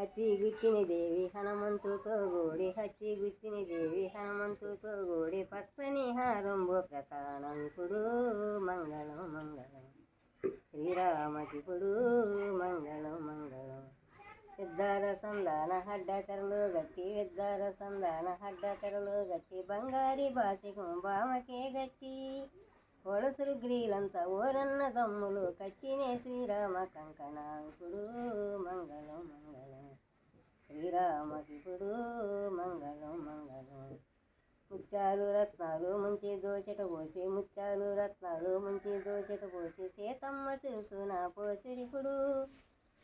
హత్తి గుచ్చిని దేవి హనుమంతుతో గూడి హచ్చి గుచ్చిని దేవి హనుమంతుతో గూడి పచ్చని హారంబు ప్రకాణంకుడు మంగళం మంగళం శ్రీరామకిపుడు మంగళం మంగళం ఇద్దార సందాన హడ్డ గట్టి ఇద్దార సందాన హడ్డ గట్టి బంగారి బాసి కుంభామకే గట్టి ఒలసులు గ్రీలంతా ఓరన్న దమ్ములు కట్టినే శ్రీరామ కంకణాంకుడు మంగళం మంగళం శ్రీరామకిపుడు మంగళం మంగళం. ముత్యాలు రత్నాలు మంచి దోచట పోసి ముత్యాలు రత్నాలు మంచి దోచట పోసి సీతమ్మ తెలుసున పోసిడిపుడు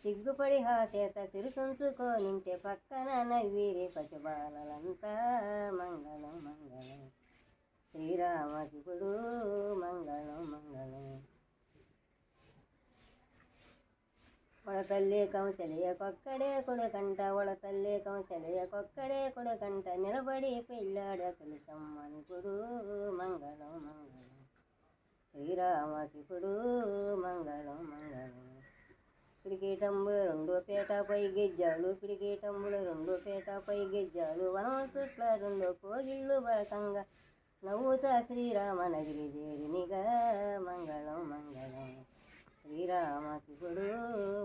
సిగ్గుపడి హాసేత తిరుసుంచుకోనింటే పక్కన నవ్వీరి పశుబాలంతా మంగళం మంగళం. శ్రీరామశివుడు మంగళం మంగళం ಒಳ ತಲ್ಲೆ ಕೌಶಲೆಯ ಕೊಕ್ಕಡೆ ಕೊಡಕಂಟ ಒಳ ತಲ್ಲೆ ಕೌಶಲೆಯ ಕೊಕ್ಕಡೆ ಕೊಡಕಂಟ ನಿಲಬಡಿ పెళ్ళాడ తులసమ్మనిపుడు మంగళం మంగళం శ్రీరామశివుడు మంగళం మంగళం క్రికెటంబులు రెండు పేటపై గిజ్జాలు క్రికెటంబులు రెండు పేటపై గిజ్జాలు వనం చుట్ల రెండు కోగిళ్ళు బలకంగా నవ్వుతా శ్రీరామనగిరి చేరినిగా మంగళం మంగళం శ్రీరామశివుడు మంగళం మంగళం